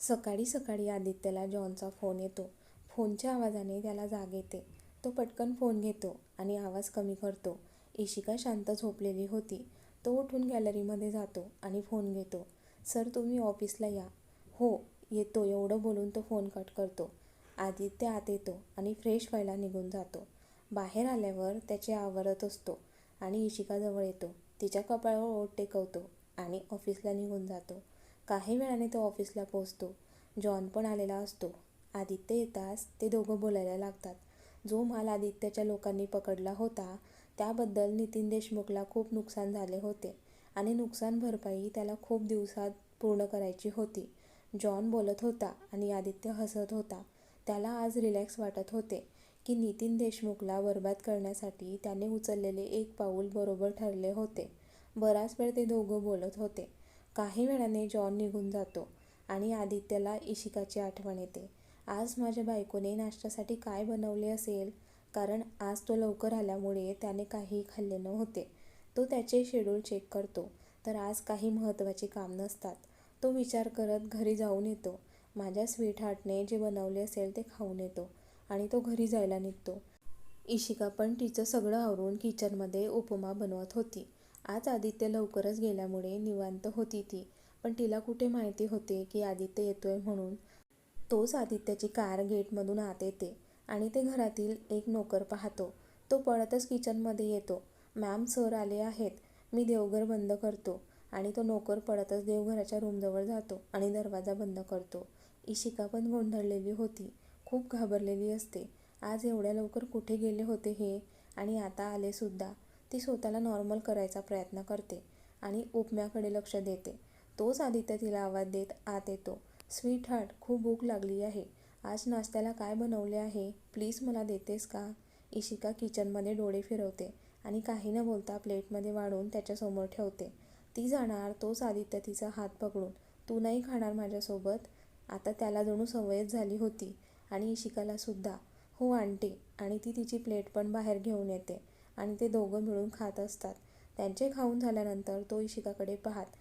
सकाळी सकाळी आदित्यला जॉनचा फोन येतो. फोनच्या आवाजाने त्याला जाग येते. तो पटकन फोन घेतो आणि आवाज कमी करतो. इशिका शांत झोपलेली होती. तो उठून गॅलरीमध्ये जातो आणि फोन घेतो. सर तुम्ही ऑफिसला या. हो येतो. एवढं बोलून तो फोन कट करतो. आदित्य आत येतो आणि फ्रेश व्हायला निघून जातो. बाहेर आल्यावर त्याचे आवरत असतो आणि इशिकाजवळ येतो. तिच्या कपाळावर ओट टेकवतो आणि ऑफिसला निघून जातो. काही वेळाने तो ऑफिसला पोचतो जॉन पण आलेला असतो. आदित्य येताच ते दोघं बोलायला लागतात. जो माल आदित्यच्या लोकांनी पकडला होता त्याबद्दल नितीन देशमुखला खूप नुकसान झाले होते आणि नुकसान भरपाई त्याला खूप दिवसात पूर्ण करायची होती. जॉन बोलत होता आणि आदित्य हसत होता. त्याला आज रिलॅक्स वाटत होते की नितीन देशमुखला बर्बाद करण्यासाठी त्याने उचललेले एक पाऊल बरोबर ठरले होते. बराच वेळ ते दोघं बोलत होते. काही वेळाने जॉन निघून जातो आणि आदित्यला इशिकाची आठवण येते. आज माझ्या बायकोने नाश्त्यासाठी काय बनवले असेल? कारण आज तो लवकर आल्यामुळे त्याने काही खाल्ले नव्हते. तो त्याचे शेड्यूल चेक करतो. तर आज काही महत्त्वाचे काम नसतात. तो विचार करत घरी जाऊन येतो. माझ्या स्वीट हार्टने जे बनवले असेल ते खाऊन येतो आणि तो घरी जायला निघतो. इशिका पण तिचं सगळं आवरून किचनमध्ये उपमा बनवत होती. आज आदित्य लवकरच गेल्यामुळे निवांत होती ती. पण तिला कुठे माहिती होते की आदित्य येतोय म्हणून? तोच आदित्याची कार गेटमधून आत येते आणि ते घरातील एक नोकर पाहतो. तो पळतच किचनमध्ये येतो. मॅम सर आले आहेत. मी देवघर बंद करतो. आणि तो नोकर पळतच देवघराच्या रूमजवळ जातो आणि दरवाजा बंद करतो. इशिका पण गोंधळलेली होती. खूप घाबरलेली असते. आज एवढ्या लवकर कुठे गेले होते हे? आणि आता आले सुद्धा. ती स्वतःला नॉर्मल करायचा प्रयत्न करते आणि उपम्याकडे लक्ष देते. तोच आदित्य तिला आवाज देत आत येतो. स्वीट हार्ट खूप भूक लागली आहे. आज नाश्त्याला काय बनवले आहे? प्लीज मला देतेस का? इशिका किचनमध्ये डोळे फिरवते आणि काही न बोलता प्लेटमध्ये वाढून त्याच्यासमोर ठेवते. ती जाणार तोच आदित्य तिचा हात पकडून. तू नाही खाणार माझ्यासोबत? आता त्याला जणू सवयच झाली होती. आणि इशिकाला सुद्धा. हो आणते आणि ती तिची प्लेट पण बाहेर घेऊन येते. आणि ते दोघं मिळून खात असतात. त्यांचे खाऊन झाल्यानंतर तो इशिकाकडे पाहत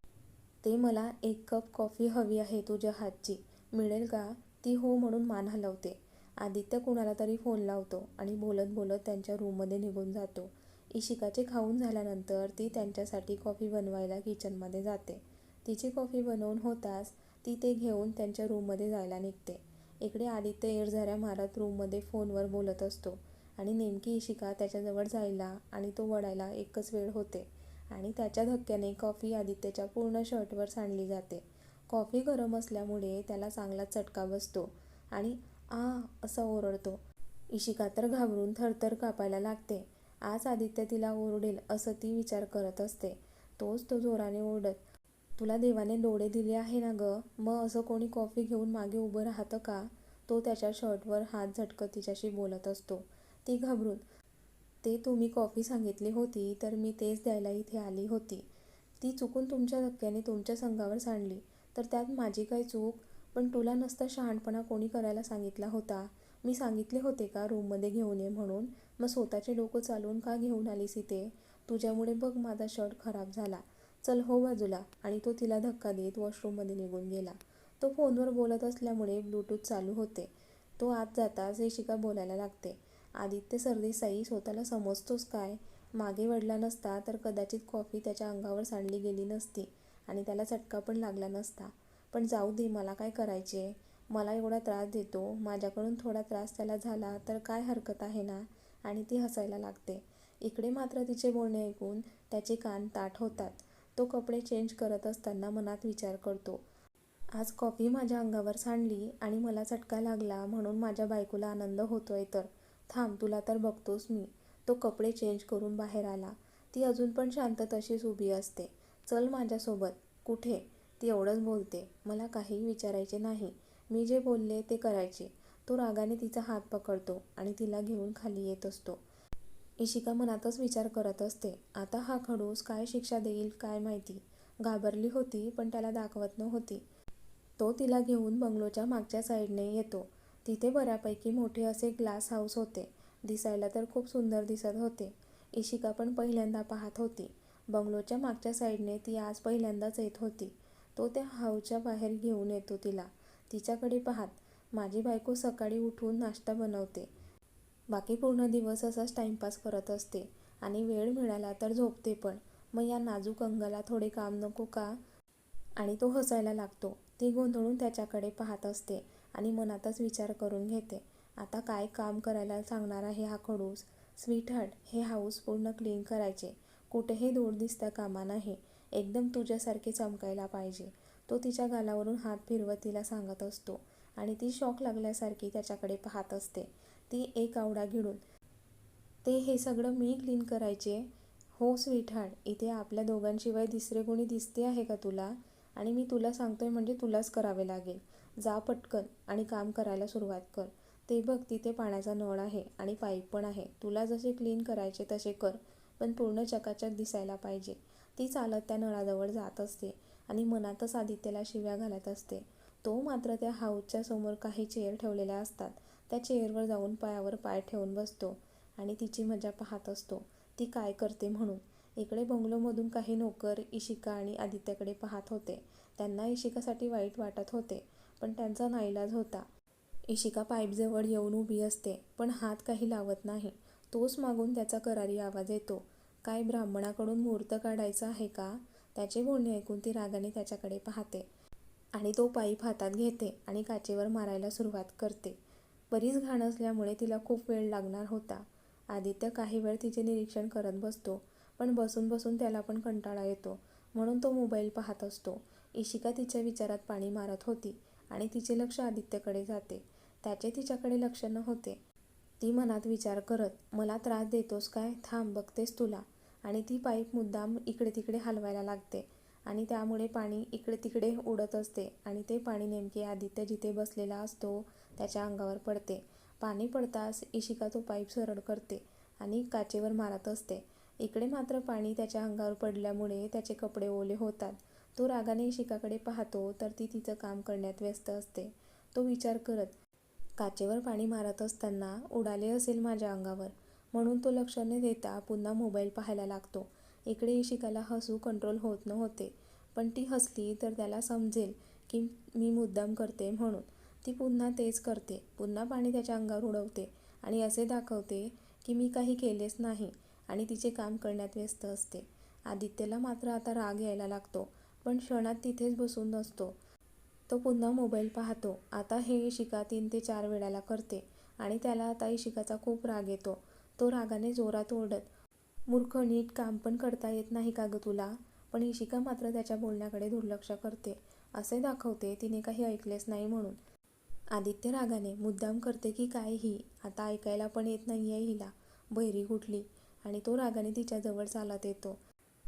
ते मला एक कप कॉफी हवी आहे तुझ्या हातची. मिळेल का ती हो म्हणून मान हलवते. आदित्य कुणाला तरी फोन लावतो आणि बोलत बोलत त्यांच्या रूममध्ये निघून जातो. इशिकाचे खाऊन झाल्यानंतर ती त्यांच्यासाठी कॉफी बनवायला किचनमध्ये जाते. तिची कॉफी बनवून होताच ती ते घेऊन त्यांच्या रूममध्ये जायला निघते. इकडे आदित्य एरझऱ्या मारत रूममध्ये फोनवर बोलत असतो. आणि नेमकी इशिका त्याच्याजवळ जायला आणि तो वळायला एकच वेळ होते. आणि त्याच्या धक्क्याने कॉफी आदित्यच्या पूर्ण शर्टवर सांडली जाते. कॉफी गरम असल्यामुळे त्याला चांगला चटका बसतो आणि आ असा ओरडतो. इशिका तर घाबरून थरथर कापायला लागते. आज आदित्य तिला ओरडेल असं ती विचार करत असते. तोच तो जोराने ओरडत तुला देवाने डोळे दिले आहे ना गं? मग असं कोणी कॉफी घेऊन मागे उभं राहतं का? तो त्याच्या शर्टवर हात झटकत तिच्याशी बोलत असतो. ती घाबरून. ते तुम्ही कॉफी सांगितली होती तर मी तेच द्यायला इथे आली होती. ती चुकून तुमच्या धक्क्याने तुमच्या संघावर सांडली. तर त्यात माझी काय चूक पण तुला नसता शहाणपणा कोणी करायला सांगितला होता. मी सांगितले होते का रूममध्ये घेऊन ये म्हणून? मग स्वतःचे डोकं चालवून का घेऊन आलीस इथे? तुझ्यामुळे बघ माझा शर्ट खराब झाला. चल हो बाजूला. आणि तो तिला धक्का देत वॉशरूममध्ये निघून गेला. तो फोनवर बोलत असल्यामुळे ब्लूटूथ चालू होते. तो आत जाताच इशिका बोलायला लागते. आदित्य सरदेसाई स्वतःला समजतोच काय? मागे वडला नसता तर कदाचित कॉफी त्याच्या अंगावर सांडली गेली नसती आणि त्याला चटका पण लागला नसता. पण जाऊ दे मला काय करायचे मला एवढा त्रास देतो. माझ्याकडून थोडा त्रास त्याला झाला तर काय हरकत आहे ना? आणि ती हसायला लागते. इकडे मात्र तिचे बोलणे ऐकून त्याचे कान ताठ होतात. तो कपडे चेंज करत असताना मनात विचार करतो. आज कॉफी माझ्या अंगावर सांडली आणि मला चटका लागला म्हणून माझ्या बायकोला आनंद होतोय तर. थांब तुला तर बघतोस मी. तो कपडे चेंज करून बाहेर आला. ती अजून पण शांत तशीच उभी असते. चल माझ्यासोबत. कुठे? ती एवढंच बोलते. मला काहीही विचारायचे नाही. मी जे बोलले ते करायचे. तो रागाने तिचा हात पकडतो आणि तिला घेऊन खाली येत असतो. इशिका मनातच विचार करत असते. आता हा खडूस काय शिक्षा देईल काय माहिती? घाबरली होती पण त्याला दाखवत नव्हती. तो तिला घेऊन बंगलोच्या मागच्या साईडने येतो. तिथे बऱ्यापैकी मोठे असे ग्लास हाऊस होते. दिसायला तर खूप सुंदर दिसत होते. इशिका पण पहिल्यांदा पाहत होती. बंगलोच्या मागच्या साईडने ती आज पहिल्यांदाच येत होती. तो त्या हाऊसच्या बाहेर घेऊन येतो तिला. तिच्याकडे पाहत माझी बायको सकाळी उठून नाश्ता बनवते. बाकी पूर्ण दिवस असाच टाइमपास करत असते आणि वेळ मिळाला तर झोपते पण. मग या नाजूक अंगाला थोडे काम नको का? आणि तो हसायला लागतो. ती गोंधळून त्याच्याकडे पाहत असते. आणि मनातच विचार करून घेते. आता काय काम करायला सांगणार आहे हा खडूस? स्वीटहार्ट हे हाऊस पूर्ण क्लीन करायचे. कुठेही धूळ दिसता कामा नाही. एकदम तुझ्यासारखे चमकायला पाहिजे. तो तिच्या गालावरून हात फिरवत तिला सांगत असतो आणि ती शॉक लागल्यासारखी त्याच्याकडे पाहत असते. ती एक आवडा घेऊन ते हे सगळं मी क्लीन करायचे? हो स्वीटहार्ट इथे आपल्या दोघांशिवाय दुसरे कोणी दिसते आहे का तुला? आणि मी तुला सांगतोय म्हणजे तुलाच करावे लागेल. जा पटकन आणि काम करायला सुरुवात कर. ते बघ तिथे पाण्याचा नळ आहे आणि पाईप पण आहे. तुला जसे क्लीन करायचे तसे कर पण पूर्ण चकाचक दिसायला पाहिजे. ती चालत त्या नळाजवळ जात असते आणि मनातच आदित्यला शिव्या घालत असते. तो मात्र त्या हाऊसच्या समोर काही चेअर ठेवलेल्या असतात. त्या चेअरवर जाऊन पायावर पाय ठेवून बसतो आणि तिची मजा पाहत असतो. ती काय करते म्हणून? इकडे बंगलोमधून काही नोकर इशिका आणि आदित्यकडे पाहत होते. त्यांना इशिकासाठी वाईट वाटत होते. पण त्यांचा नाईलाज होता. इशिका पाईपजवळ येऊन उभी असते पण हात काही लावत नाही. तोच मागून त्याचा करारी आवाज येतो. काय ब्राह्मणाकडून मुहूर्त काढायचा आहे का? त्याचे बोलणे ऐकून ती रागाने त्याच्याकडे पाहते आणि तो पाईप हातात घेते आणि काचेवर मारायला सुरुवात करते. बरीच घाण असल्यामुळे तिला खूप वेळ लागणार होता. आदित्य काही वेळ तिचे निरीक्षण करत बसतो पण बसून बसून त्याला पण कंटाळा येतो म्हणून तो मोबाईल पाहत असतो. इशिका तिच्या विचारात पाणी मारत होती. आणि तिचे लक्ष आदित्यकडे जाते. त्याचे तिच्याकडे लक्ष न होते. ती मनात विचार करत मला त्रास देतोस काय? थांब बघतेस तुला. आणि ती पाईप मुद्दाम इकडे तिकडे हलवायला लागते आणि त्यामुळे पाणी इकडे तिकडे उडत असते आणि ते पाणी नेमके आदित्य जिथे बसलेला असतो त्याच्या अंगावर पडते. पाणी पडताच इशिका तो पाईप सरळ करते आणि काचेवर मारत असते. इकडे मात्र पाणी त्याच्या अंगावर पडल्यामुळे त्याचे कपडे ओले होतात. तो रागाने इशिकाकडे पाहतो तर ती तिचं काम करण्यात व्यस्त असते. तो विचार करत काचेवर पाणी मारत असताना उडाले असेल माझ्या अंगावर. म्हणून तो लक्ष न देता पुन्हा मोबाईल पाहायला लागतो. इकडे इशिकाला हसू कंट्रोल होत नव्हते पण ती हसली तर त्याला समजेल की मी मुद्दाम करते म्हणून. ती पुन्हा तेच करते पुन्हा पाणी त्याच्या अंगावर उडवते आणि असे दाखवते की मी काही केलेच नाही आणि तिचे काम करण्यात व्यस्त असते. आदित्यला मात्र आता राग यायला लागतो. पण क्षणात तिथेच बसून नसतो. तो पुन्हा मोबाईल पाहतो. आता हे इशिका तीन ते चार वेळाला करते आणि त्याला आता इशिकाचा खूप राग येतो. तो रागाने जोरात ओरडत मूर्ख नीट काम पण करता येत नाही का ग तुला पण इशिका मात्र त्याच्या बोलण्याकडे दुर्लक्ष करते. असे दाखवते तिने काही ऐकलेच नाही म्हणून. आदित्य रागाने मुद्दाम करते की काय ही? आता ऐकायला पण येत नाही आहे हिला. बैरी कुठली आणि तो रागाने तिच्याजवळ चालत येतो.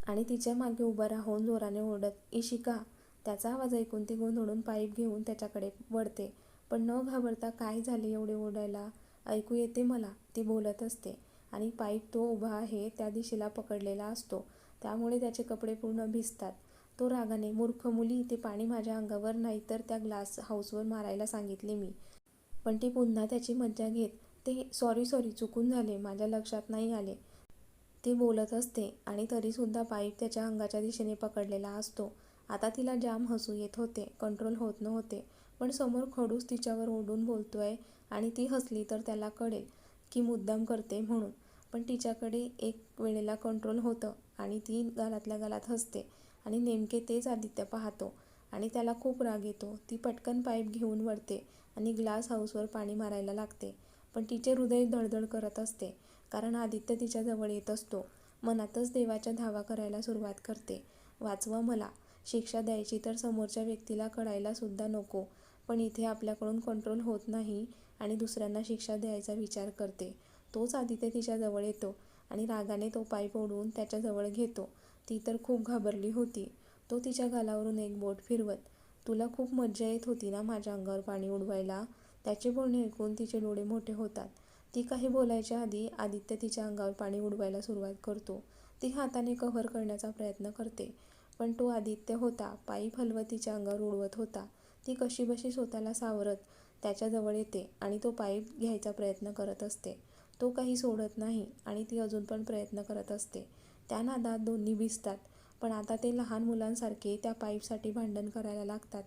आणि तिच्यामागे उभा राहून जोराने ओरडत इशिका त्याचा आवाज ऐकून ती गोंधळून पाईप घेऊन त्याच्याकडे वळते. पण न घाबरता काय झाले एवढे ओरडायला? ऐकू येते मला. ती बोलत असते आणि पाईप तो उभा आहे त्या दिशेला पकडलेला असतो. त्यामुळे त्याचे कपडे पूर्ण भिजतात. तो रागाने मूर्ख मुली ते पाणी माझ्या अंगावर नाही तर त्या ग्लास हाऊसवर मारायला सांगितले मी. पण ती पुन्हा त्याची मज्जा घेत ते सॉरी सॉरी चुकून झाले माझ्या लक्षात नाही आले. ती बोलत असते आणि तरीसुद्धा पाईप त्याच्या अंगाच्या दिशेने पकडलेला असतो. आता तिला जाम हसू येत होते कंट्रोल होत नव्हते. पण समोर खडूस तिच्यावर ओढून बोलतोय आणि ती हसली तर त्याला कळेल की मुद्दाम करते म्हणून. पण तिच्याकडे एक वेळेला कंट्रोल होतं आणि ती गालातल्या गालात हसते आणि नेमके तेच आदित्य पाहतो आणि त्याला खूप राग येतो. ती पटकन पाईप घेऊन वळते आणि ग्लास हाऊसवर पाणी मारायला लागते. पण तिचे हृदय धडधड करत असते. कारण आदित्य तिच्याजवळ येत असतो. मनातच देवाच्या धावा करायला सुरुवात करते. वाचवा मला. शिक्षा द्यायची तर समोरच्या व्यक्तीला कळायला सुद्धा नको. पण इथे आपल्याकडून कंट्रोल होत नाही आणि दुसऱ्यांना शिक्षा द्यायचा विचार करते. तोच आदित्य तिच्याजवळ येतो आणि रागाने तो पाय पोडून त्याच्याजवळ घेतो. ती तर खूप घाबरली होती. तो तिच्या गालावरून एक बोट फिरवत तुला खूप मज्जा येत होती ना माझ्या अंगावर पाणी उडवायला त्याचे बोलणे ऐकून तिचे डोळे मोठे होतात. ती काही बोलायच्या आधी आदित्य तिच्या अंगावर पाणी उडवायला सुरुवात करतो. ती हाताने कव्हर करण्याचा प्रयत्न करते. पण तो आदित्य होता. पायी हलवत तिच्या अंगावर उडवत होता. ती कशीबशी स्वतःला सावरत त्याच्याजवळ येते आणि तो पाईप घ्यायचा प्रयत्न करत असते. तो काही सोडत नाही आणि ती अजून पण प्रयत्न करत असते. त्या नादात दोन्ही भिजतात. पण आता ते लहान मुलांसारखे त्या पाईपसाठी भांडण करायला लागतात.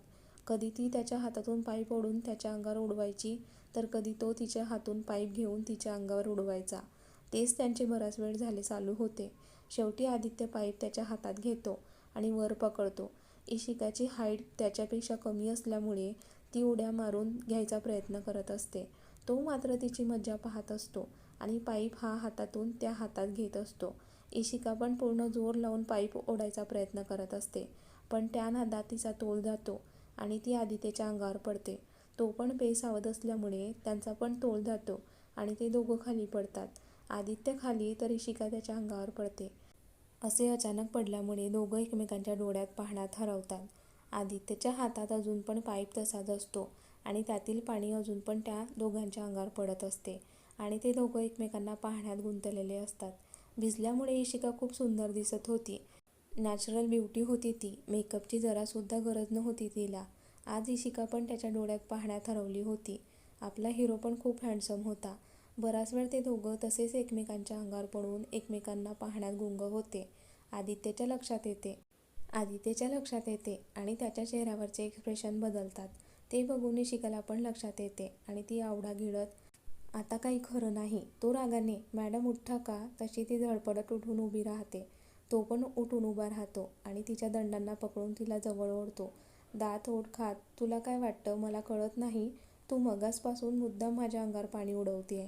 कधी ती त्याच्या हातातून पाईप ओढून त्याच्या अंगावर उडवायची तर कधी तो तिच्या हातून पाईप घेऊन तिच्या अंगावर उडवायचा. तेच त्यांचे बराच वेळ झाले चालू होते. शेवटी आदित्य पाईप त्याच्या हातात घेतो आणि वर पकडतो. इशिकाची हाईट त्याच्यापेक्षा कमी असल्यामुळे ती उड्या मारून घ्यायचा प्रयत्न करत असते. तो मात्र तिची मज्जा पाहत असतो आणि पाईप हा हातातून त्या हातात घेत असतो. इशिका पण पूर्ण जोर लावून पाईप ओढायचा प्रयत्न करत असते. पण त्या नादात तिचा तोल जातो आणि ती आदित्यच्या अंगावर पडते. तो पण बेसावध असल्यामुळे त्यांचा पण तोल जातो आणि ते दोघं खाली पडतात. आदित्य खाली तर इशिका त्याच्या अंगावर पडते. असे अचानक पडल्यामुळे दोघं एकमेकांच्या डोळ्यात पाहण्यात हरवतात. आदित्यच्या हातात अजून पण पाईप तसाच असतो आणि त्यातील पाणी अजून पण त्या दोघांच्या अंगावर पडत असते आणि ते दोघं एकमेकांना पाहण्यात गुंतलेले असतात. भिजल्यामुळे इशिका खूप सुंदर दिसत होती. नॅचरल ब्युटी होती ती. मेकअपची जरासुद्धा गरज नव्हती तिला. आज इशिका पण त्याच्या डोळ्यात पाहण्यात हरवली होती. आपला हिरो पण खूप हँडसम होता. बराच वेळ ते दोघं तसेच एकमेकांच्या अंगावर पडून एकमेकांना पाहण्यात गुंग होते. आदित्यच्या लक्षात येते. आदित्यच्या लक्षात येते आणि त्याच्या चेहऱ्यावरचे एक्सप्रेशन बदलतात. ते बघून इशिकाला पण लक्षात येते आणि ती आवडा गिळत आता काही खरं नाही. तो रागाने मॅडम उठा का तशी ती धडपडत उठून उभी राहते. तो पण उठून उभा राहतो आणि तिच्या दंडांना पकडून तिला जवळ ओढतो. दात ओढ खात तुला काय वाटतं? मला कळत नाही. तू मगासपासून मुद्दाम माझ्या अंगावर पाणी उडवतेय.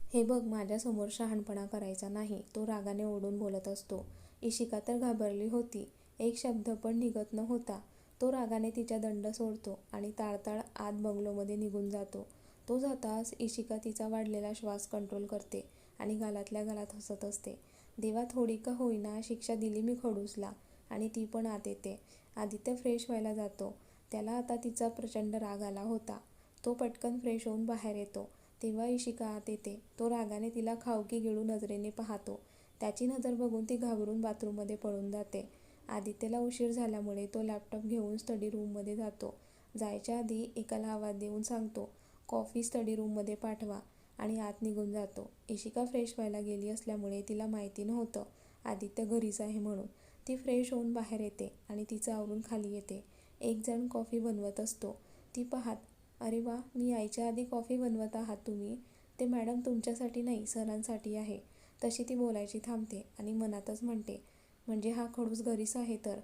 हे बघ माझ्यासमोर शहाणपणा करायचा नाही. तो रागाने ओढून बोलत असतो. इशिका तर घाबरली होती. एक शब्द पण निघत नव्हता. तो रागाने तिच्या दंड सोडतो आणि ताळताळ आत बंगलोमध्ये निघून जातो. तो जाताच इशिका तिचा वाढलेला श्वास कंट्रोल करते आणि गालातल्या गालात हसत असते. देवा थोडी का होईना शिक्षा दिली मी खडूसला आणि ती पण आत येते. आदित्य फ्रेश व्हायला जातो. त्याला आता तिचा प्रचंड राग आला होता. तो पटकन फ्रेश होऊन बाहेर येतो. तेव्हा इशिका आत येते. तो रागाने तिला खावकी गिळू नजरेने पाहतो. त्याची नजर बघून ती घाबरून बाथरूममध्ये पळून जाते. आदित्यला उशीर झाल्यामुळे तो लॅपटॉप घेऊन स्टडी रूममध्ये जातो. जायच्या आधी एकाला आवाज देऊन सांगतो कॉफी स्टडी रूममध्ये पाठवा. आणि आत निघून जातो. इशिका फ्रेश व्हायला गेली असल्यामुळे तिला माहिती नव्हतं. आदित्य घरीच आहे म्हणून. ती फ्रेश होऊन बाहेर येते आणि तिचं आवरून खाली येते. एक जण कॉफी बनवत असतो. ती पाहात अरे वा मी यायच्या आधी कॉफी बनवत आहात तुम्ही. ते मॅडम तुमच्यासाठी नाही सरांसाठी आहे. तशी ती बोलायची थांबते आणि मनातच म्हणते म्हणजे हा खडूस घरीच आहे तर?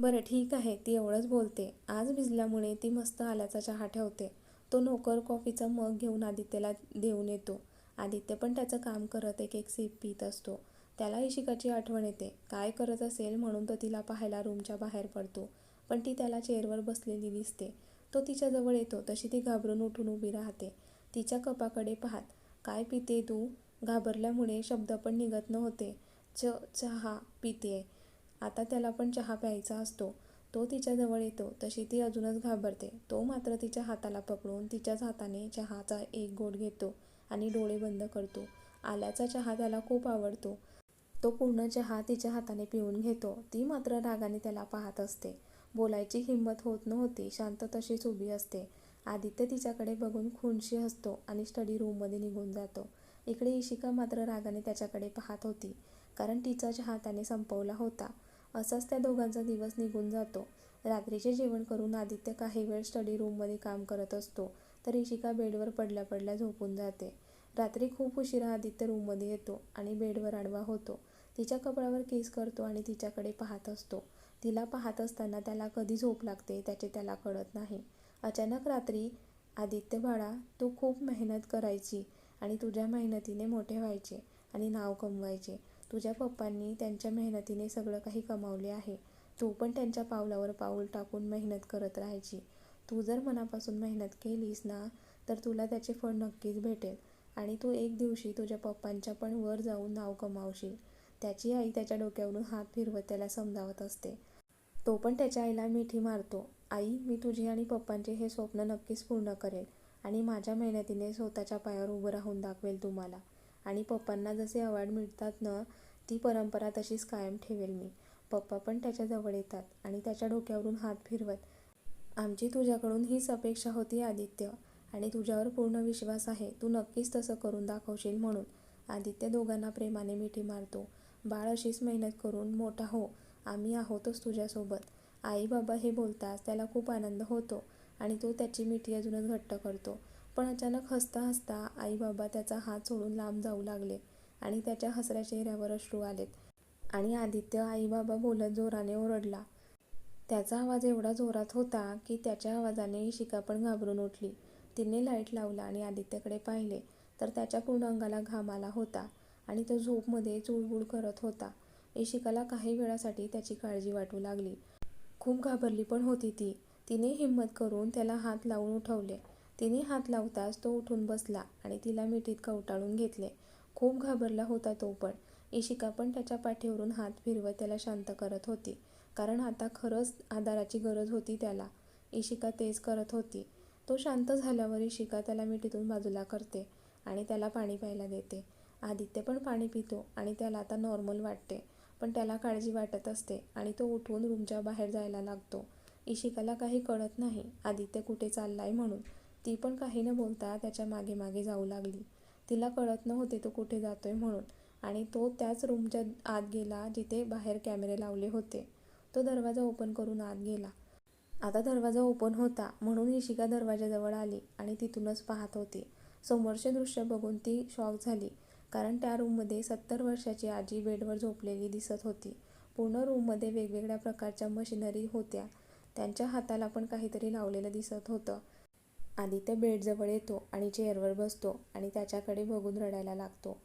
बरं ठीक आहे. ती एवढंच बोलते. आज भिजल्यामुळे ती मस्त आल्याचा चहा ठेवते. तो नोकर कॉफीचा मग घेऊन आदित्यला देऊन येतो. आदित्य पण त्याचं काम करत एक एक सीप पित असतो. त्याला इशिकाची आठवण येते. काय करत असेल म्हणून तो तिला पाहायला रूमच्या बाहेर पडतो. पण ती त्याला चेअरवर बसलेली दिसते. तो तिच्याजवळ येतो. तशी ती घाबरून उठून उभी राहते. तिच्या कपाकडे पाहत काय पिते तू? घाबरल्यामुळे शब्द पण निघत नव्हते. च चहा पिते. आता त्याला पण चहा प्यायचा असतो. तो तिच्याजवळ येतो. तशी ती अजूनच घाबरते. तो मात्र तिच्या हाताला पकडून तिच्याच हाताने चहाचा एक गोड घेतो आणि डोळे बंद करतो. आल्याचा चहा त्याला खूप आवडतो. तो पूर्ण चहा तिच्या हाताने पिऊन घेतो. ती मात्र रागाने त्याला पाहत असते. बोलायची हिंमत होत नव्हती. शांत तशीच उभी असते. आदित्य तिच्याकडे बघून खुनशी हसतो आणि स्टडी रूममध्ये निघून जातो. इकडे इशिका मात्र रागाने त्याच्याकडे पाहत होती. कारण तिचा चहा त्याने संपवला होता. असाच त्या दोघांचा दिवस निघून जातो. रात्रीचे जेवण करून आदित्य काही वेळ स्टडी रूममध्ये काम करत असतो. तर इशिका बेडवर पडल्या पडल्या झोपून जाते. रात्री खूप उशिरा आदित्य रूममध्ये येतो आणि बेडवर आडवा होतो. तिच्या कपड्यावर केस करतो आणि तिच्याकडे पाहत असतो. तिला पाहत असताना त्याला कधी झोप लागते त्याचे त्याला कळत नाही. अचानक रात्री आदित्य बाळा तू खूप मेहनत करायची आणि तुझ्या मेहनतीने मोठे व्हायचे आणि नाव कमवायचे. तुझ्या पप्पांनी त्यांच्या मेहनतीने सगळं काही कमावले आहे. तू पण त्यांच्या पावलावर पाऊल टाकून मेहनत करत राहायची. तू जर मनापासून मेहनत केलीस ना तर तुला त्याचे फळ नक्कीच भेटेल आणि तू एक दिवशी तुझ्या पप्पांच्या पण वर जाऊन नाव कमावशील. त्याची आई त्याच्या डोक्यावरून हात फिरवत त्याला समजावत असते. तो पण त्याच्या आईला मिठी मारतो. आई मी तुझी आणि पप्पांचे हे स्वप्न नक्कीच पूर्ण करेल आणि माझ्या मेहनतीने स्वतःच्या पायावर उभं राहून दाखवेल तुम्हाला. आणि पप्पांना जसे अवॉर्ड मिळतात ना ती परंपरा तशीच कायम ठेवेल मी. पप्पा पण त्याच्याजवळ येतात आणि त्याच्या डोक्यावरून हात फिरवत आमची तुझ्याकडून हीच अपेक्षा होती आदित्य आणि तुझ्यावर पूर्ण विश्वास आहे. तू नक्कीच तसं करून दाखवशील म्हणून. आदित्य दोघांना प्रेमाने मिठी मारतो. बाळ अशीच मेहनत करून मोठा हो आम्ही आहोतच तुझ्यासोबत. आई बाबा हे बोलताच त्याला खूप आनंद होतो आणि तो त्याची मिठी अजूनच घट्ट करतो. पण अचानक हसता हसता आई बाबा त्याचा हात सोडून लांब जाऊ लागले आणि त्याच्या हसऱ्या चेहऱ्यावर अश्रू आलेत. आणि आदित्य आई बाबा बोलत जोराने ओरडला. त्याचा आवाज एवढा जोरात होता की त्याच्या आवाजाने इशिका पण घाबरून उठली. तिने लाइट लावला आणि आदित्यकडे पाहिले तर त्याच्या पूर्ण अंगाला घाम आला होता. आणि तो झोपमध्ये चुळबुळ करत होता. इशिकाला काही वेळासाठी त्याची काळजी वाटू लागली. खूप घाबरली पण होती ती. तिने हिंमत करून त्याला हात लावून उठवले. तिने हात लावताच तो उठून बसला आणि तिला मिठीत कवटाळून घेतले. खूप घाबरला होता तो पण. इशिका पण त्याच्या पाठीवरून हात फिरवत त्याला शांत करत होती. कारण आता खरंच आधाराची गरज होती त्याला. इशिका तेच करत होती. तो शांत झाल्यावर इशिका त्याला मिठीतून बाजूला करते आणि त्याला पाणी प्यायला देते. आदित्य पण पाणी पितो आणि त्याला आता नॉर्मल वाटते. पण त्याला काळजी वाटत असते आणि तो उठून रूमच्या बाहेर जायला लागतो. इशिकाला काही कळत नाही. आदित्य कुठे चाललाय म्हणून. ती पण काही न बोलता त्याच्यामागे मागे जाऊ लागली. तिला कळत नव्हते तो कुठे जातोय म्हणून. आणि तो त्याच रूमच्या आत गेला जिथे बाहेर कॅमेरे लावले होते. तो दरवाजा ओपन करून आत गेला. आता दरवाजा ओपन होता म्हणून इशिका दरवाजाजवळ आली आणि तिथूनच पाहत होती. समोरचे दृश्य बघून ती शॉक झाली. कारण त्या रूममध्ये सत्तर वर्षाची आजी बेडवर झोपलेली दिसत होती. पूर्ण रूममध्ये वेगवेगळ्या प्रकारच्या मशिनरी होत्या. त्यांच्या हाताला पण काहीतरी लावलेलं दिसत होतं. आदित्य बेडजवळ येतो आणि चेअरवर बसतो आणि त्याच्याकडे बघून रडायला लागतो.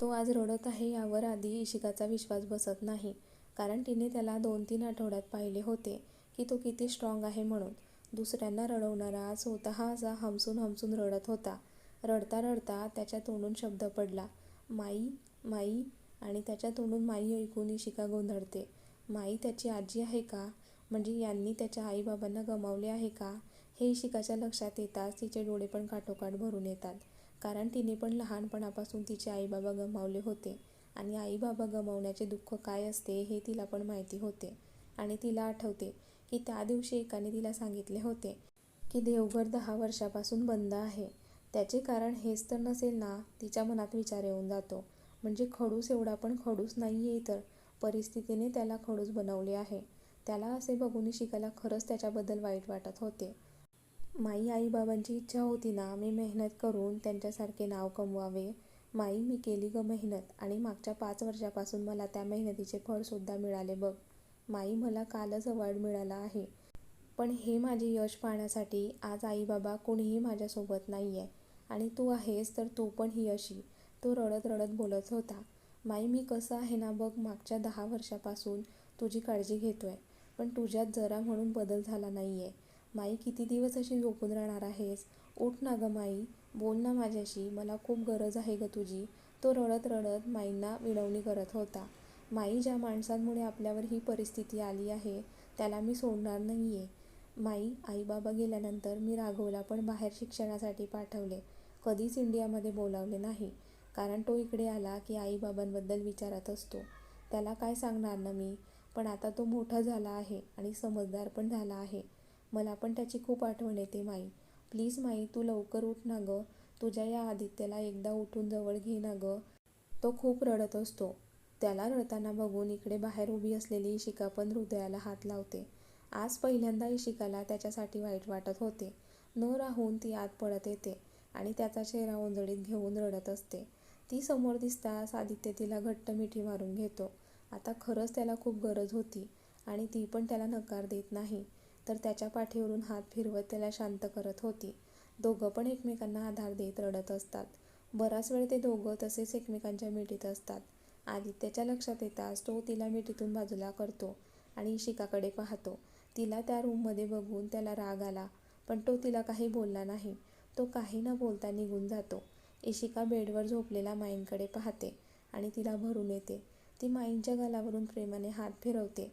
तो आज रडत आहे यावर आधी इशिकाचा विश्वास बसत नाही. कारण तिने त्याला दोन तीन आठवड्यात पाहिले होते की तो किती स्ट्रॉंग आहे म्हणून. दुसऱ्यांना रडवणारा स्वतः असा हमसून हमसून रडत होता. रडता रडता त्याच्या तोंडून शब्द पडला. माई माई आणि त्याच्या तोंडून माई ऐकून इशिका गोंधळते. माई त्याची आजी आहे का? म्हणजे यांनी त्याच्या आईबाबांना गमावले आहे का? हे इशिकाच्या लक्षात येताच तिचे डोळे पण काठोकाठ भरून येतात. कारण तिने पण लहानपणापासून तिचे आईबाबा गमावले होते. आणि आईबाबा गमावण्याचे दुःख काय असते हे तिला पण माहिती होते. आणि तिला आठवते की त्या दिवशी एकाने तिला सांगितले होते की देवघर दहा वर्षापासून बंद आहे. त्याचे कारण हेच तर नसेल ना तिच्या मनात विचार येऊन जातो. म्हणजे खडूस एवढा पण खडूस नाही आहे तर परिस्थितीने त्याला खडूस बनवले आहे. त्याला असे बघून शिकायला खरंच त्याच्याबद्दल वाईट वाटत होते. माई आईबाबांची इच्छा होती ना मी मेहनत करून त्यांच्यासारखे नाव कमवावे. माई मी केली ग मेहनत आणि मागच्या पाच वर्षापासून मला त्या मेहनतीचे फळसुद्धा मिळाले बघ. माई मला कालच अवॉर्ड मिळाला आहे. पण हे माझे यश पाहण्यासाठी आज आईबाबा कोणीही माझ्यासोबत नाही आहे आणि तू आहेस तर तू पण ही अशी. तो रडत रडत बोलत होता. माई मी कसं आहे ना बघ मागच्या दहा वर्षापासून तुझी काळजी घेतोय पण तुझ्यात जरा म्हणून बदल झाला नाही आहे माई किती दिवस अशी झोपून राहणार आहेस? उठ ना गं माई बोल ना माझ्याशी मला खूप गरज आहे ग तुझी. तो रडत रडत माईंना विनवणी करत होता. माई ज्या माणसांमुळे आपल्यावर ही परिस्थिती आली आहे त्याला मी सोडणार नाही आहे माई आई बाबा गेल्यानंतर मी राघवला पण बाहेर शिक्षणासाठी पाठवले. कधीच इंडियामध्ये बोलावले नाही. कारण तो इकडे आला की आईबाबांबद्दल विचारत असतो. त्याला काय सांगणार ना मी? पण आता तो मोठा झाला आहे आणि समजदार पण झाला आहे. मला पण त्याची खूप आठवण येते माई. प्लीज माई तू लवकर उठ ना गं. तुझ्या या आदित्यला एकदा उठून जवळ घे ना गं. तो खूप रडत असतो. त्याला रडताना बघून इकडे बाहेर उभी असलेली इशिका पण हृदयाला हात लावते. आज पहिल्यांदा इशिकाला त्याच्यासाठी वाईट वाटत होते. न राहून ती आत पडत येते. आणि त्याचा चेहरा ओंजळीत घेऊन रडत असते. ती समोर दिसताच आदित्य तिला घट्ट मिठी मारून घेतो. आता खरंच त्याला खूप गरज होती आणि ती पण त्याला नकार देत नाही. तर त्याच्या पाठीवरून हात फिरवत त्याला शांत करत होती. दोघं पण एकमेकांना आधार देत रडत असतात. बराच वेळ ते दोघं तसेच एकमेकांच्या मिठीत असतात. आदित्याच्या लक्षात येताच तो तिला मिठीतून बाजूला करतो आणि इशिकाकडे पाहतो. तिला त्या रूममध्ये बघून त्याला राग आला पण तो तिला काही बोलला नाही. तो काही न बोलता निघून जातो. इशिका बेडवर झोपलेल्या माईंकडे पाहते आणि तिला भरून येते. ती माईंच्या गालावरून प्रेमाने हात फिरवते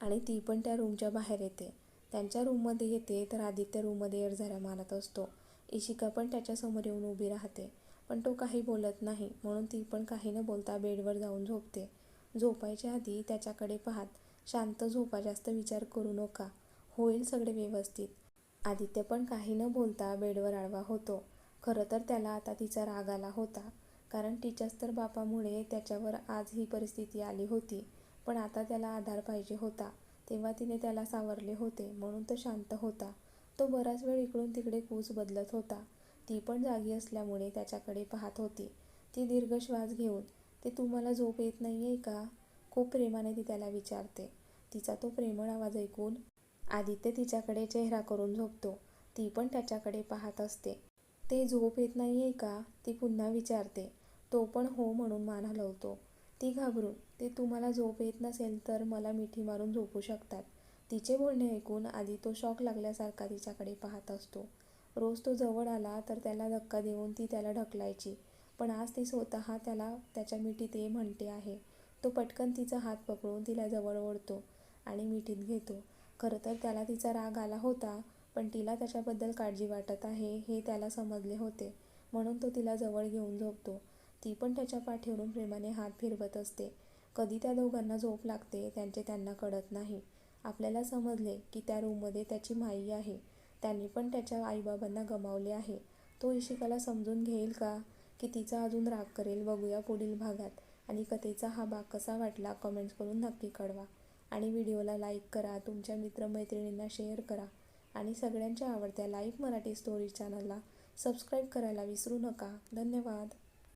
आणि ती पण त्या रूमच्या बाहेर येते. त्यांच्या रूममध्ये येते तर आदित्य रूममध्ये एरझाऱ्या मारत असतो. इशिका पण त्याच्यासमोर येऊन उभी राहते पण तो काही बोलत नाही म्हणून ती पण काही न बोलता बेडवर जाऊन झोपते. झोपायच्या आधी त्याच्याकडे पाहत शांत झोपा जास्त विचार करू नका. होईल सगळे व्यवस्थित. आदित्य पण काही न बोलता बेडवर आडवा होतो. खरं तर त्याला आता तिचा राग आला होता. कारण तिच्याच तर बापामुळे त्याच्यावर आज ही परिस्थिती आली होती. पण आता त्याला आधार पाहिजे होता. तेव्हा तिने त्याला सावरले होते. म्हणून तो शांत होता. तो बराच वेळ इकडून तिकडे कूच बदलत होता. ती पण जागी असल्यामुळे त्याच्याकडे पाहत होती. ती दीर्घ श्वास घेऊन ते तुम्हाला झोप येत नाही आहे का? खूप प्रेमाने ती त्याला विचारते. तिचा तो प्रेमळ आवाज ऐकून आदित्य तिच्याकडे चेहरा करून झोपतो. ती पण त्याच्याकडे पाहत असते. ते झोप येत नाही आहे का? ती पुन्हा विचारते. तो पण हो म्हणून मान हलवतो. ती घाबरून ते तुम्हाला झोप येत नसेल तर मला मिठी मारून झोपू शकतात. तिचे बोलणे ऐकून आधी तो शॉक लागल्यासारखा तिच्याकडे पाहत असतो. रोज तो जवळ आला तर त्याला धक्का देऊन ती त्याला ढकलायची. पण आज ती स्वतः त्याला त्याच्या मिठीत ये म्हणते आहे. तो पटकन तिचा हात पकडून तिला जवळ ओढतो आणि मिठीत घेतो. खरं तर त्याला तिचा राग आला होता पण तिला त्याच्याबद्दल काळजी वाटत आहे हे त्याला समजले होते. म्हणून तो तिला जवळ घेऊन झोपतो. ती पण त्याच्या पाठीवरून प्रेमाने हात फिरवत असते. कधी त्या दोघांना झोप लागते त्यांचे त्यांना कळत नाही. आपल्याला समजले की त्या रूममध्ये त्याची माई आहे. त्यांनी पण त्याच्या आईबाबांना गमावले आहे. तो इशिकाला समजून घेईल का? की तिचा अजून राग करेल? बघूया पुढील भागात. आणि कथेचा हा भाग कसा वाटला कमेंट्स करून नक्की कळवा. आणि व्हिडिओला लाईक करा तुमच्या मित्रमैत्रिणींना शेअर करा आणि सगळ्यांच्या आवडत्या लाईव्ह मराठी स्टोरी चॅनलला सबस्क्राईब करायला विसरू नका. धन्यवाद.